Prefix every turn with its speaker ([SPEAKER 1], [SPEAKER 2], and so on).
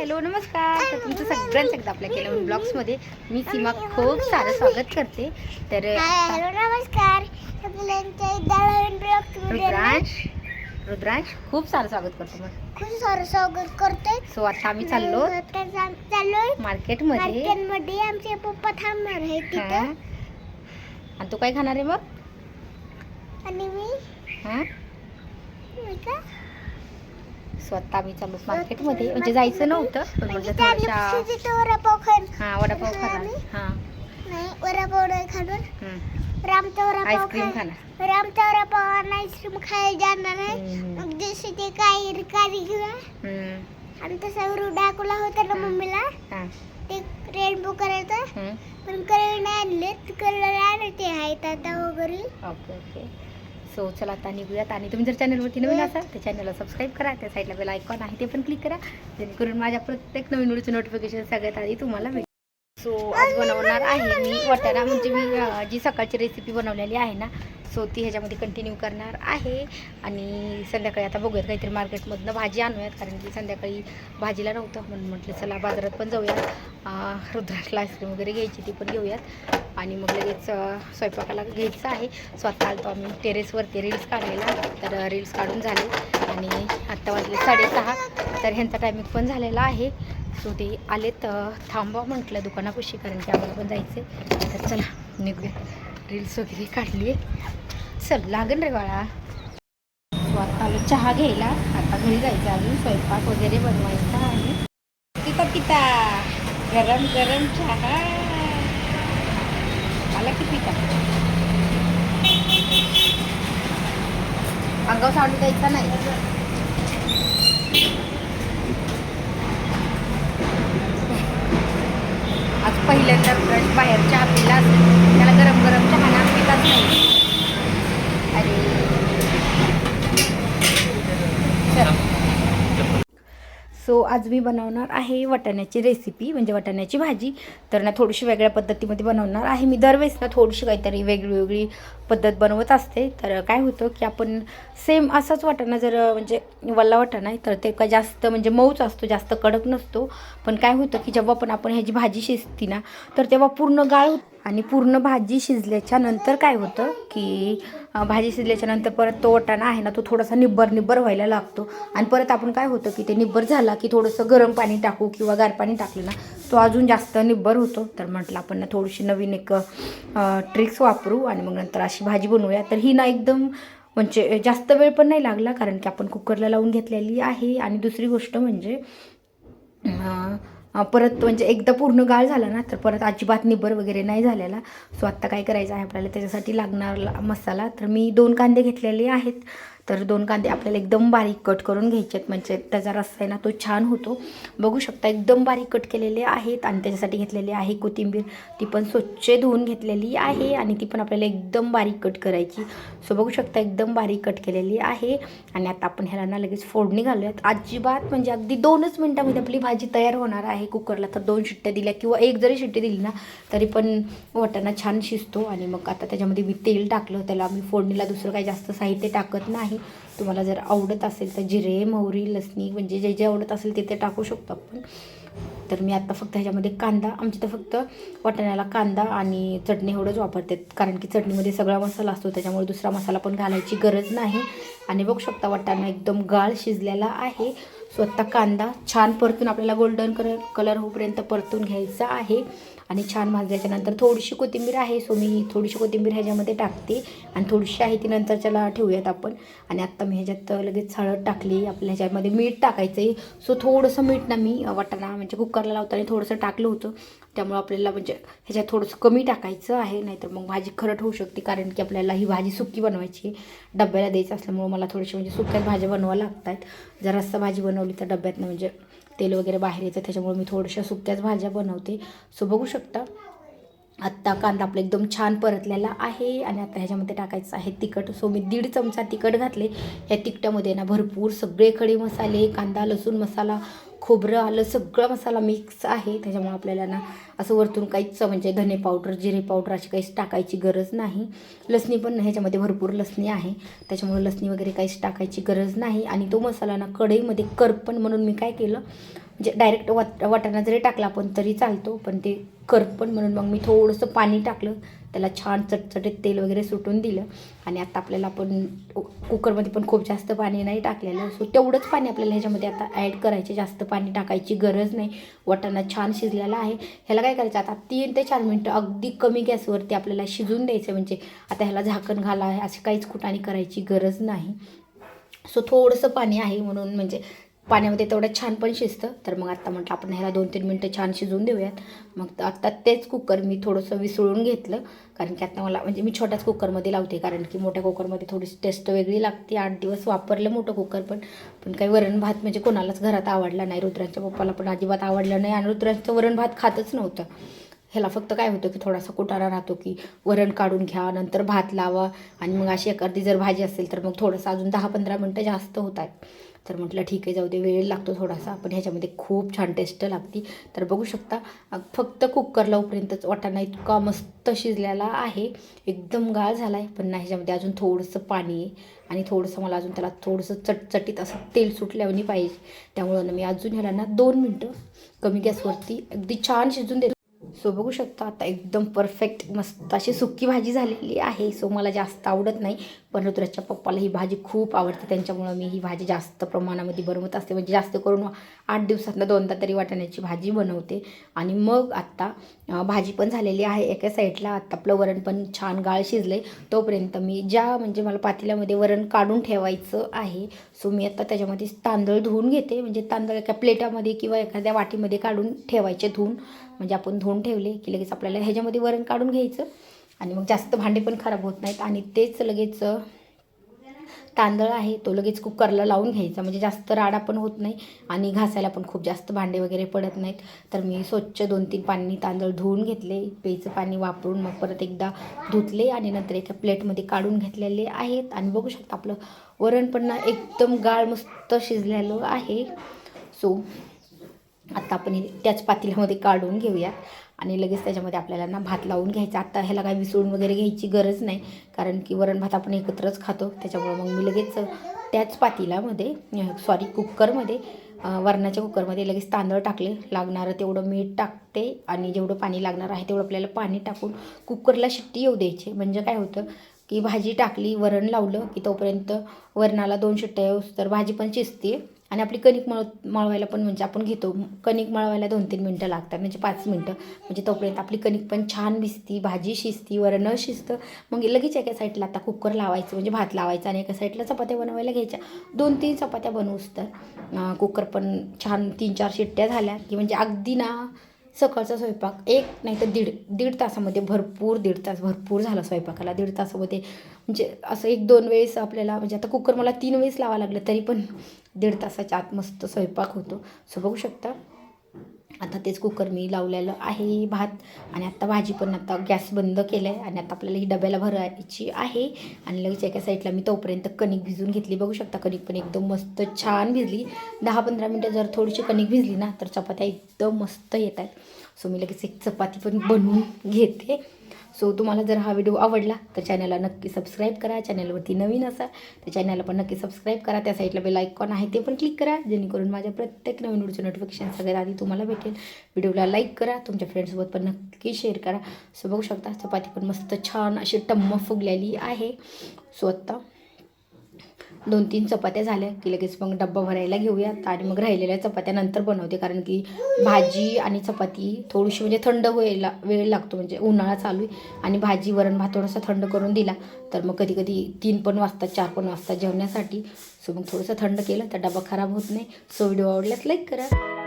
[SPEAKER 1] Hello नमस्कार. तर तुमचं सगळ्यांचं एकदा आपल्या केलं ब्लॉग्समध्ये मी सीमा खूप सारं स्वागत करते. तर
[SPEAKER 2] हॅलो नमस्कार.
[SPEAKER 1] रुद्रांश रुद्रांश खूप सारं स्वागत करतो मग.
[SPEAKER 2] खूप सारं स्वागत करतोय.
[SPEAKER 1] सो आता आम्ही चाललो.
[SPEAKER 2] चाललोय.
[SPEAKER 1] मार्केटमध्ये.
[SPEAKER 2] मार्केटमध्ये आमचे पप्पा थांबणार आहे. तिथं.
[SPEAKER 1] आणि तू काय खाणार आहे मग?
[SPEAKER 2] आणि मी?
[SPEAKER 1] हां?
[SPEAKER 2] मी का?
[SPEAKER 1] स्वतः आम्ही चाललो मार्केटमध्ये. म्हणजे जायचं नव्हतं पण
[SPEAKER 2] म्हणजे
[SPEAKER 1] म्हटलं
[SPEAKER 2] त्या
[SPEAKER 1] थोड्याशा
[SPEAKER 2] दिवशी तिथं वडापाव खाईन
[SPEAKER 1] हां वडापाव खाणार हां.
[SPEAKER 2] नाही वडापाव नाही खाणार
[SPEAKER 1] हम्म.
[SPEAKER 2] रामचा वडापाव
[SPEAKER 1] आईस्क्रीम
[SPEAKER 2] खाय
[SPEAKER 1] खाणार
[SPEAKER 2] रामचा वडापाव आणि आईस्क्रीम खायला जाणार आहे. मग ते काही रिकारी. आणि तसा डाकूला होता ना. मम्मीला. ते रेनबो करायचं. पण कलर नाही आणले कलर आणले ते आहेत आता वगैरे.
[SPEAKER 1] Okay okay. सो चला आता निघूयात. आणि तुम्ही जर चॅनलवरती नवीन असाल तर चॅनलला सबस्क्राईब करा. त्या साईडला बेल आयकॉन आहे ते पण क्लिक करा. जेणेकरून माझ्या प्रत्येक नवीन व्हिडिओचं नोटिफिकेशन सगळ्यात आधी तुम्हाला भेट सो आज बनवणार आहे मी वटाणा. म्हणजे मी जी सकाळची रेसिपी बनवलेली आहे ना सो ती ह्याच्यामध्ये कंटिन्यू करणार आहे. आणि संध्याकाळी आता बघूयात काहीतरी मार्केटमधनं भाजी आणूयात कारण की संध्याकाळी भाजीला नव्हतं म्हणून म्हटलं चला बाजारात पण जाऊयात अं, रुद्राक्षला आईस्क्रीम वगैरे घ्यायची ती पण घेऊयात. आणि मग लगेच स्वयंपाकाला घ्यायचं आहे. स्वतः आलतो आम्ही टेरेसवरती रील्स काढायला. तर रील्स काढून झाले. आणि आत्ता वाजले साडेसहा. तर ह्यांचा टायमिंग पण झालेला आहे. सो ते आले तर थांबवा म्हटलं दुकानापाशी कारण की आम्हाला पण जायचं आहे तर चला निघूया. रील्स वगैरे काढली चल लागेल रे बाळा. सो आता आलो चहा घ्यायला. आता घरी जायचं अजून. स्वयंपाक वगैरे बनवायचा आहे. पिता पिता गरम गरम चहा. आला की पिता अंगावर साडू द्यायचा नाही आज पहिल्यांदा ब्रश बाहेरच्या चहा असेल त्याला गरम गरम चहा ना पिलाच नाही अरे सो आज मी बनवणार आहे वाटाण्याची रेसिपी म्हणजे वाटाण्याची भाजी. तर ना थोडीशी वेगळ्या पद्धतीमध्ये बनवणार आहे. मी दरवेळेस ना थोडीशी काहीतरी वेगळी वेगळी पद्धत बनवत असते. तर काय होतं की आपण सेम असाच वाटाणा जर म्हणजे वल्ला वाटाणा आहे तर ते काय जास्त म्हणजे मऊच असतो जास्त कडक नसतो. पण काय होतं की जेव्हा पण आपण ह्याची भाजी शिजती ना तर तेव्हा पूर्ण गाळ होत आणि पूर्ण भाजी शिजल्याच्या नंतर काय होतं की भाजी शिजल्याच्या नंतर परत तो वाटाणा आहे ना तो थोडासा निब्बर निब्बर व्हायला लागतो. आणि परत आपण काय होतं की ते निब्बर झाला की थोडंसं गरम पाणी टाकू किंवा गार पाणी टाकलं ना तो अजून जास्त निब्बर होतो. तर म्हटलं आपण ना थोडीशी नवीन एक ट्रिक्स वापरू आणि मग नंतर अशी भाजी बनवूया. तर ही ना एकदम म्हणजे जास्त वेळ पण नाही लागला कारण की आपण कुकरला लावून घेतलेली आहे. आणि दुसरी गोष्ट म्हणजे परत म्हणजे एकदा पूर्ण गाळ झाला ना तर परत अजिबात निबर वगैरे नाही झालेला. सो आत्ता काय करायचं आहे आपल्याला? त्याच्यासाठी लागणार ला- मसाला. तर मी दोन कांदे घेतलेले आहेत. तर दोन कांदे आपल्याला एकदम बारीक कट करून घ्यायचे आहेत. म्हणजे त्याचा रस्सा आहे ना तो छान होतो. बघू शकता एकदम बारीक कट केलेले आहेत आणि त्याच्यासाठी घेतलेली आहे कोथिंबीर. ती पण स्वच्छ धुवून घेतलेली आहे आणि ती पण आपल्याला एकदम बारीक कट करायची. सो बघू शकता एकदम बारीक कट केलेली आहे. आणि आता आपण ह्याला ना लगेच फोडणी घालूयात. अजिबात म्हणजे अगदी दोनच मिनटामध्ये आपली भाजी तयार होणार आहे. कुकरला तर दोन शिट्ट्या दिल्या किंवा एक जरी शिट्टी दिली ना तरी पण वाटाणा छान शिजतो. आणि मग आता त्याच्यामध्ये मी तेल टाकलं. त्याला मी फोडणीला दुसरं काही जास्त साहित्य टाकत नाही. तुम्हाला जर आवडत असेल तर जिरे मोहरी लसणी म्हणजे जे जे आवडत असेल ते ते टाकू शकतो आपण. तर मी आत्ता फक्त ह्याच्यामध्ये कांदा आमची तर फक्त वाटाण्याला कांदा आणि चटणी एवढंच वापरतात कारण की चटणीमध्ये सगळा मसाला असतो त्याच्यामुळे दुसरा मसाला पण घालायची गरज नाही. आणि बघू शकता वाटाणा एकदम गाळ शिजलेला आहे. सो आत्ता कांदा छान परतून आपल्याला गोल्डन कलर कलर होईपर्यंत परतून घ्यायचा आहे. आणि छान भाजल्याच्यानंतर थोडीशी कोथिंबीर आहे सो मी थोडीशी कोथिंबीर ह्याच्यामध्ये टाकते. आणि थोडीशी आहे ती नंतरच्याला ठेवूयात आपण. आणि आत्ता मी ह्याच्यात लगेच हळद टाकली. आपल्या ह्याच्यामध्ये मीठ टाकायचं आहे सो थोडंसं मीठ ना मी वाटाणा म्हणजे कुकरला लावताना थोडंसं टाकलं होतं. त्यामुळं आपल्याला म्हणजे ह्याच्यात थोडंसं कमी टाकायचं आहे. नाहीतर मग भाजी खरट होऊ शकते. कारण की आपल्याला ही भाजी सुकी बनवायची. डब्याला द्यायचं असल्यामुळं मला थोडीशी म्हणजे सुक्याच भाज्या बनवावं लागत आहेत जर रस्सा भाजी बनवली तर डब्यातनं म्हणजे तेल वगैरे बाहेर येतं त्याच्यामुळे मी थोड्याशा सुक्याच भाज्या बनवते. सो बघू शकता आत्ता कांदा आपला एकदम छान परतलेला आहे आणि आता ह्याच्यामध्ये टाकायचं आहे तिखट. सो मी दीड चमचा तिखट घातले. ह्या तिखटामध्ये ना भरपूर सगळे खडे मसाले कांदा लसूण मसाला खोबरं आलं सगळा मसाला मिक्स आहे. त्याच्यामुळे आपल्याला ना असं वरतून काहीच म्हणजे धने पावडर जिरे पावडर अशी काहीच टाकायची गरज नाही. लसणी पण ह्याच्यामध्ये भरपूर लसणी आहे. त्याच्यामुळे लसणी वगैरे काहीच टाकायची गरज नाही. आणि तो मसाला ना कढईमध्ये करपण म्हणून मी काय केलं म्हणजे डायरेक्ट वाट वाटाणा जरी टाकला आपण तरी चालतो पण ते करपण म्हणून मग मी थोडंसं पाणी टाकलं. त्याला छान चटचटीत तेल वगैरे सुटून दिलं. आणि आता आपल्याला आपण कुकरमध्ये पण खूप जास्त पाणी नाही टाकलेलं. सो तेवढंच पाणी आपल्याला ह्याच्यामध्ये आता ॲड करायचे. जास्त पाणी टाकायची गरज नाही. वाटाणा छान शिजलेला आहे. ह्याला काय करायचं? आता तीन ते चार मिनटं अगदी कमी गॅसवरती आपल्याला शिजून द्यायचं. म्हणजे आता ह्याला झाकण घाला आहे अशी काहीच कुटाणी करायची गरज नाही. सो थोडंसं पाणी आहे म्हणून म्हणजे पाण्यामध्ये तेवढं छान पण शिजतं. तर मग आत्ता म्हटलं आपण ह्याला दोन तीन मिनटं छान शिजवून देऊयात. मग आत्ता तेच कुकर मी थोडंसं विसळून घेतलं. कारण की आता मला म्हणजे मी छोट्याच कुकरमध्ये लावते. कारण की मोठ्या कुकरमध्ये थोडीशी टेस्ट वेगळी लागते. आठ दिवस वापरलं मोठं कुकर पण. पण काही वरण भात म्हणजे कोणालाच घरात आवडला नाही. रुद्रांच्या पप्पाला पण अजिबात आवडलं नाही. आणि रुद्रांचं वरण भात खातच नव्हतं. ह्याला फक्त काय होतं की थोडासा कुटारा राहतो की वरण काढून घ्या नंतर भात लावा. आणि मग अशी एखादी जर भाजी असेल तर मग थोडंसं अजून दहा पंधरा मिनटं जास्त होत आहेत. तर म्हटलं ठीक आहे जाऊ दे वेळ लागतो थोडासा. पण ह्याच्यामध्ये खूप छान टेस्ट लागते तर बघू शकता फक्त कुकर लावपर्यंतच वाटाणा इतका मस्त शिजलेला आहे. एकदम गाळ झाला आहे पण नाही ह्याच्यामध्ये अजून थोडंसं पाणी आहे. आणि थोडंसं मला अजून त्याला थोडंसं चटचटीत असं तेल सुटल्यावानी पाहिजे. त्यामुळं ना मी अजून ह्याला ना दोन मिनटं कमी गॅसवरती अगदी छान शिजून देतो. सो बघू शकता आता एकदम परफेक्ट मस्त अशी सुकी भाजी झालेली आहे. सो मला जास्त आवडत नाही पण ऋतुराजच्या पप्पाला ही भाजी खूप आवडते. त्यांच्यामुळं मी ही भाजी जास्त प्रमाणामध्ये बनवत असते. म्हणजे जास्त करून आठ दिवसातनं दोनदा तरी वाटाण्याची भाजी बनवते. आणि मग आत्ता भाजी पण झालेली आहे एका साईडला. आत्ता आपलं वरण पण छान गाळ शिजलं तोपर्यंत मी ज्या म्हणजे मला पातेल्यामध्ये वरण काढून ठेवायचं आहे सो मी आत्ता त्याच्यामध्ये तांदूळ धुवून घेते. म्हणजे तांदूळ एका प्लेटामध्ये किंवा एखाद्या वाटीमध्ये काढून ठेवायचे धुवून. म्हणजे आपण धुवून ठेवले की लगेच आपल्याला ह्याच्यामध्ये वरण काढून घ्यायचं आणि मग जास्त भांडे पण खराब होत नाहीत. आणि तेच लगेच तांदळ आहे तो लगेच कुकरला लावून घ्यायचा. म्हणजे जास्त राडा पण होत नाही आणि घासायला पण खूप जास्त भांडे वगैरे पडत नाहीत. तर मी स्वच्छ दोन तीन पाणी तांदळ धुवून घेतले पेचं पाणी वापरून मग परत एकदा धुतले आणि नंतर एका प्लेटमध्ये काढून घेतलेले आहेत. आणि बघू शकता आपलं वरण पण ना एकदम गाळ मस्त शिजलेलं आहे. सो आत्ता आपण त्याच पातेल्यामध्ये काढून घेऊयात आणि लगेच त्याच्यामध्ये आपल्याला ना भात लावून घ्यायचा. आत्ता ह्याला काय विसळून वगैरे घ्यायची गरज नाही. कारण की वरण भात आपण एकत्रच खातो. त्याच्यामुळे मग मी लगेच त्याच पातेल्यामध्ये सॉरी कुकरमध्ये वरणाच्या कुकरमध्ये लगेच तांदळ टाकले. लागणारं तेवढं मीठ टाकते आणि जेवढं पाणी लागणार आहे तेवढं आपल्याला पाणी टाकून कुकरला शिट्टी येऊ द्यायची. म्हणजे काय होतं की भाजी टाकली वरण लावलं की तोपर्यंत वरणाला दोन शिट्ट्या येऊस तर भाजी पण चिजते आणि आपली कणिक मळ मळवायला पण म्हणजे आपण घेतो. कणिक मळवायला दोन तीन मिनटं लागतात म्हणजे पाच मिनटं. म्हणजे तोपर्यंत आपली कणिक पण छान भिजती भाजी शिजती वरण शिजतं. मग लगेच एका साईडला आता कुकर लावायचं म्हणजे भात लावायचा आणि एका साईडला चपात्या बनवायला घ्यायच्या. दोन तीन चपात्या बनवूस तर कुकर पण छान तीन चार शिट्ट्या झाल्या की म्हणजे अगदी ना सकाळचा स्वयंपाक एक नाही तर दीड दीड तासामध्ये भरपूर दीड तास भरपूर झाला स्वयंपाकाला. दीड तासामध्ये म्हणजे असं एक दोन वेळेस आपल्याला म्हणजे आता कुकर मला तीन वेळेस लावा लागलं तरी पण दीड तासाच्या आत मस्त स्वयंपाक होतो. सो बघू शकता. आता तेच कुकर मी लावलेलं आहे भात आणि आत्ता भाजी पण आता गॅस बंद केलं आहे आणि आता आपल्याला ही डब्याला भरायची आहे. आणि लगेच एका साईडला मी तोपर्यंत कणिक भिजून घेतली. बघू शकता कणिक पण एकदम मस्त छान भिजली. दहा पंधरा मिनटं जर थोडीशी कणिक भिजली ना तर चपात्या एकदम मस्त येत आहेत सो मी लगेच एक चपाती पण बनवून घेते. सो तुम्हाला जर हा व्हिडिओ आवडला तर चॅनलला नक्की सबस्क्राईब करा. चॅनलवरती नवीन असाल तर चॅनलला पण नक्की सबस्क्राईब करा. त्या साईडला बेल आयकॉन आहे ते पण क्लिक करा. जेणेकरून माझ्या प्रत्येक नवीन व्हिडिओचं नोटिफिकेशन सगळ्यात आधी तुम्हाला भेटेल. व्हिडिओला लाईक करा. तुमच्या फ्रेंड्ससोबत पण नक्की शेअर करा. सो बघू शकता चपाती पण मस्त छान अशी टम्म फुगलेली आहे. सो आत्ता दोन तीन चपात्या झाल्या की लगेच मग डब्बा भरायला घेऊयात आणि मग राहिलेल्या चपात्या नंतर बनवते. कारण की भाजी आणि चपाती थोडीशी म्हणजे थंड व्हायला वेळ लागतो. म्हणजे उन्हाळा चालू आहे आणि भाजी वरण भात थोडासा थंड करून दिला तर मग कधी कधी तीन पण वाजतात चार पण वाजतात जेवण्यासाठी. सो मग थोडंसं थंड केलं तर डबा खराब होत नाही. सो व्हिडिओ आवडल्यास लाईक करा.